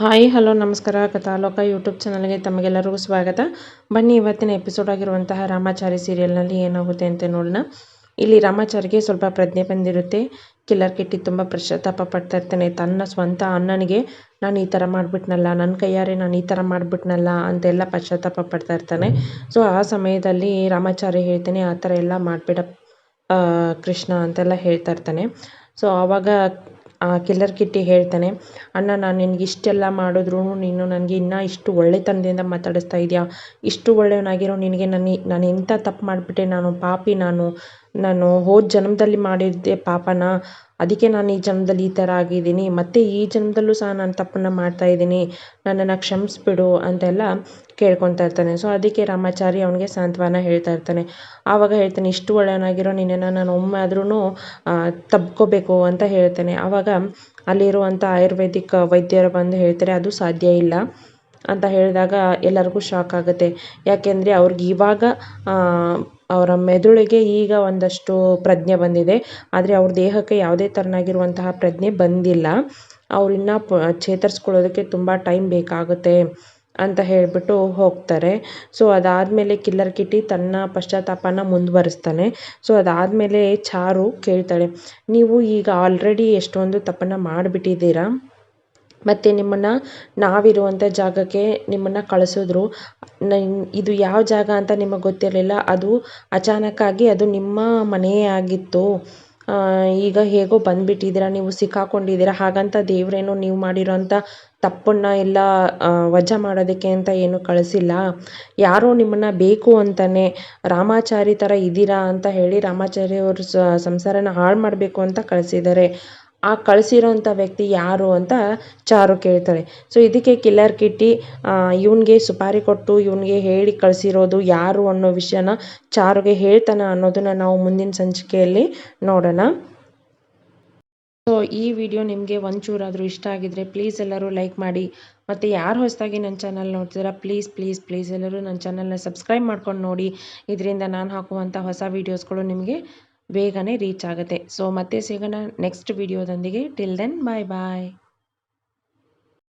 Hi, hello, ನಮಸ್ಕಾರ. ಕಥಾಲೋಕ YouTube ಚಾನಲ್ಗೆ ತಮಗೆಲ್ಲರಿಗೂ ಸ್ವಾಗತ. ಬನ್ನಿ, ಇವತ್ತಿನ ಎಪಿಸೋಡ್ ಆಗಿರುವಂತಹ ರಾಮಾಚಾರಿ ಸೀರಿಯಲ್ನಲ್ಲಿ ಏನಾಗುತ್ತೆ ಅಂತ ನೋಡೋಣ. ಇಲ್ಲಿ ರಾಮಾಚಾರಿಗೆ ಸ್ವಲ್ಪ ಪ್ರಜ್ಞೆ ಬಂದಿರುತ್ತೆ. ಕಿಲ್ಲರ್ ಕಿಟ್ಟಿ ತುಂಬ ಪಶ್ಚಾತ್ತಾಪ ಪಡ್ತಾ ಇರ್ತಾನೆ. ತನ್ನ ಸ್ವಂತ ಅಣ್ಣನಿಗೆ, ನಾನು ಈ ಥರ ಮಾಡಿಬಿಟ್ನಲ್ಲ ನನ್ನ ಕೈಯಾರೆ ನಾನು ಈ ಥರ ಮಾಡಿಬಿಟ್ನಲ್ಲ ಅಂತೆಲ್ಲ ಪಶ್ಚಾತ್ತಾಪ ಪಡ್ತಾ ಇರ್ತಾನೆ. ಸೊ ಆ ಸಮಯದಲ್ಲಿ ರಾಮಾಚಾರಿ ಹೇಳ್ತಾನೆ, ಆ ಥರ ಎಲ್ಲ ಮಾಡಿಬಿಡ ಕೃಷ್ಣ ಅಂತೆಲ್ಲ ಹೇಳ್ತಾ ಇರ್ತಾನೆ. ಸೊ ಆವಾಗ ಆ ಕಿಲ್ಲರ್ ಕಿಟ್ಟಿ ಹೇಳ್ತಾನೆ, ಅಣ್ಣ, ನಾನು ನಿನಗೆ ಇಷ್ಟೆಲ್ಲ ಮಾಡಿದ್ರೂ ನೀನು ನನಗೆ ಇನ್ನೂ ಇಷ್ಟು ಒಳ್ಳೆತನದಿಂದ ಮಾತಾಡಿಸ್ತಾ ಇದೆಯಾ? ಇಷ್ಟು ಒಳ್ಳೆಯವನಾಗಿರೋ ನಿನಗೆ ನನ್ನ ನಾನು ಎಂಥ ತಪ್ಪು ಮಾಡಿಬಿಟ್ಟೆ? ನಾನು ಪಾಪಿ ನಾನು. ನಾನು ಹೋದ ಜನ್ಮದಲ್ಲಿ ಮಾಡಿದ್ದೆ ಪಾಪನ. ಅದಕ್ಕೆ ನಾನು ಈ ಜನ್ಮದಲ್ಲಿ ಈ ಥರ ಆಗಿದ್ದೀನಿ. ಮತ್ತು ಈ ಜನ್ಮದಲ್ಲೂ ಸಹ ನಾನು ತಪ್ಪನ್ನು ಮಾಡ್ತಾ ಇದ್ದೀನಿ. ನನ್ನನ್ನು ಕ್ಷಮಿಸ್ಬಿಡು ಅಂತೆಲ್ಲ ಕೇಳ್ಕೊತಾ ಇರ್ತಾನೆ. ಸೊ ಅದಕ್ಕೆ ರಾಮಾಚಾರಿ ಅವನಿಗೆ ಸಾಂತ್ವನ ಹೇಳ್ತಾ ಇರ್ತಾನೆ. ಆವಾಗ ಹೇಳ್ತಾನೆ, ಇಷ್ಟು ಒಳ್ಳೆಯವನಾಗಿರೋ ನಿನ್ನನ್ನು ನಾನು ಒಮ್ಮೆ ಆದ್ರೂ ತಬ್ಕೋಬೇಕು ಅಂತ ಹೇಳ್ತಾನೆ. ಆವಾಗ ಅಲ್ಲಿರುವಂಥ ಆಯುರ್ವೇದಿಕ್ ವೈದ್ಯರು ಬಂದು ಹೇಳ್ತಾರೆ, ಅದು ಸಾಧ್ಯ ಇಲ್ಲ. ಅಂತ ಹೇಳಿದಾಗ ಎಲ್ಲರಿಗೂ ಶಾಕ್ ಆಗುತ್ತೆ. ಯಾಕೆಂದರೆ ಅವ್ರಿಗೆ ಇವಾಗ ಅವರ ಮೆದುಳಿಗೆ ಈಗ ಒಂದಷ್ಟು ಪ್ರಜ್ಞೆ ಬಂದಿದೆ. ಆದರೆ ಅವ್ರ ದೇಹಕ್ಕೆ ಯಾವುದೇ ಥರನಾಗಿರುವಂತಹ ಪ್ರಜ್ಞೆ ಬಂದಿಲ್ಲ. ಅವ್ರಿನ್ನ ಪ, ಚೇತರಿಸ್ಕೊಳ್ಳೋದಕ್ಕೆ ತುಂಬ ಟೈಮ್ ಬೇಕಾಗುತ್ತೆ ಅಂತ ಹೇಳಿಬಿಟ್ಟು ಹೋಗ್ತಾರೆ. ಸೊ ಅದಾದಮೇಲೆ ಕಿಲ್ಲರ್ ಕಿಟ್ಟಿ ತನ್ನ ಪಶ್ಚಾತ್ತಾಪನ ಮುಂದುವರಿಸ್ತಾನೆ. ಸೊ ಅದಾದಮೇಲೆ ಚಾರು ಕೇಳ್ತಾಳೆ, ನೀವು ಈಗ ಆಲ್ರೆಡಿ ಎಷ್ಟೊಂದು ತಪ್ಪನ್ನು ಮಾಡಿಬಿಟ್ಟಿದ್ದೀರಾ? ಮತ್ತು ನಿಮ್ಮನ್ನು ನಾವಿರುವಂಥ ಜಾಗಕ್ಕೆ ನಿಮ್ಮನ್ನು ಕಳಿಸಿದ್ರು. ಇದು ಯಾವ ಜಾಗ ಅಂತ ನಿಮಗೆ ಗೊತ್ತಿರಲಿಲ್ಲ. ಅದು ಅಚಾನಕ್ಕಾಗಿ ಅದು ನಿಮ್ಮ ಮನೆಯೇ ಆಗಿತ್ತು. ಈಗ ಹೇಗೋ ಬಂದುಬಿಟ್ಟಿದ್ದೀರ, ನೀವು ಸಿಕ್ಕಾಕೊಂಡಿದ್ದೀರ, ಹಾಗಂತ ದೇವರೇನೋ ನೀವು ಮಾಡಿರೋಂಥ ತಪ್ಪನ್ನು ಎಲ್ಲ ವಜಾ ಮಾಡೋದಕ್ಕೆ ಅಂತ ಏನು ಕಳಿಸಿಲ್ಲ. ಯಾರೋ ನಿಮ್ಮನ್ನು ಬೇಕು ಅಂತಲೇ ರಾಮಾಚಾರಿ ಥರ ಇದ್ದೀರಾ ಅಂತ ಹೇಳಿ ರಾಮಾಚಾರಿ ಅವ್ರ ಸಂಸಾರನ ಹಾಳು ಮಾಡಬೇಕು ಅಂತ ಕಳಿಸಿದ್ದಾರೆ. ಆ ಕಳಿಸಿರೋಂಥ ವ್ಯಕ್ತಿ ಯಾರು ಅಂತ ಚಾರು ಕೇಳ್ತಾಳೆ ಸೊ ಇದಕ್ಕೆ ಕಿಲ್ಲರ್ ಕಿಟ್ಟಿ ಇವನಿಗೆ ಸುಪಾರಿ ಕೊಟ್ಟು, ಇವನಿಗೆ ಹೇಳಿ ಕಳಿಸಿರೋದು ಯಾರು ಅನ್ನೋ ವಿಷಯನ ಚಾರುಗೆ ಹೇಳ್ತಾನೆ ಅನ್ನೋದನ್ನು ನಾವು ಮುಂದಿನ ಸಂಚಿಕೆಯಲ್ಲಿ ನೋಡೋಣ. ಸೊ ಈ ವಿಡಿಯೋ ನಿಮಗೆ ಒಂಚೂರಾದರೂ ಇಷ್ಟ ಆಗಿದ್ರೆ ಪ್ಲೀಸ್ ಎಲ್ಲರೂ ಲೈಕ್ ಮಾಡಿ. ಮತ್ತು ಯಾರು ಹೊಸದಾಗಿ ನನ್ನ ಚಾನಲ್ ನೋಡ್ತೀರಾ ಪ್ಲೀಸ್ ಪ್ಲೀಸ್ ಪ್ಲೀಸ್ ಎಲ್ಲರೂ ನನ್ನ ಚಾನಲ್ನ ಸಬ್ಸ್ಕ್ರೈಬ್ ಮಾಡ್ಕೊಂಡು ನೋಡಿ. ಇದರಿಂದ ನಾನು ಹಾಕುವಂಥ ಹೊಸ ವೀಡಿಯೋಸ್ಗಳು ನಿಮಗೆ ಬೇಗನೆ ರೀಚ್ ಆಗುತ್ತೆ. ಸೊ ಮತ್ತೆ ಸಿಗೋಣ ನೆಕ್ಸ್ಟ್ ವಿಡಿಯೋದೊಂದಿಗೆ ಟಿಲ್ ದೆನ್ ಬಾಯ್ ಬಾಯ್